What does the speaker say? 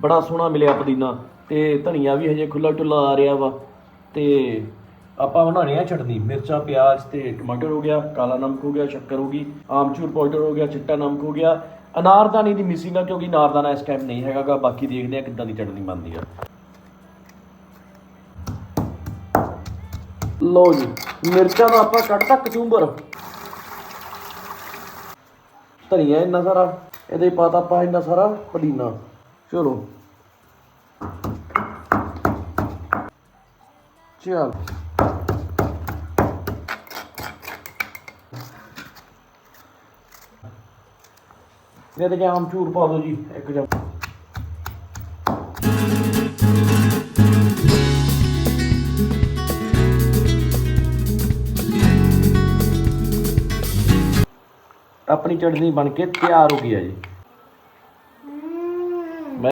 ਬੜਾ ਸੋਹਣਾ ਮਿਲਿਆ ਪੁਦੀਨਾ ਤੇ ਧਨੀਆ ਵੀ ਹਜੇ ਖੁੱਲਾ ਟੁੱਲਾ ਆ ਰਿਹਾ ਵਾ ਤੇ ਆਪਾਂ ਬਣਾਉਣੇ ਆ ਚਟਨੀ, ਮਿਰਚਾਂ, ਪਿਆਜ਼ ਤੇ ਟਮਾਟਰ ਹੋ ਗਿਆ, ਕਾਲਾ ਨਮਕ ਹੋ ਗਿਆ, ਸ਼ੱਕਰ ਹੋ ਗਈ, ਆਮਚੂਰ ਪਾਊਡਰ ਹੋ ਗਿਆ, ਚਿੱਟਾ ਨਮਕ ਹੋ ਗਿਆ, ਅਨਾਰਦਾਨੇ ਦੀ ਮਿਸਿੰਗ ਆ ਕਿਉਂਕਿ ਅਨਾਰਦਾਨਾ ਇਸ ਟਾਈਮ ਨਹੀਂ ਹੈਗਾਗਾ, ਬਾਕੀ ਦੇਖਦੇ ਆ ਕਿੱਦਾਂ ਦੀ ਚਟਨੀ ਬਣਦੀ ਆ। ਲਓ ਜੀ, ਮਿਰਚਾਂ ਦਾ ਆਪਾਂ ਕੱਢਤਾ ਕਚੂੰਬਰ। ਧਨੀਆ ਇੰਨਾ ਸਾਰਾ, ਇਹਦੇ ਪਾਤਾ ਆਪਾਂ ਇੰਨਾ ਸਾਰਾ ਪੁਦੀਨਾ। ਚਲੋ ਚਲ ਇਹਦੇ ਚ ਆਮਚੂਰ ਪਾ ਦਿਓ ਜੀ ਇੱਕ ਚਮਚ ਆਪਣੀ ਚਟਨੀ ਬਣ ਕੇ ਤਿਆਰ ਹੋ ਗਈ ਹੈ ਜੀ।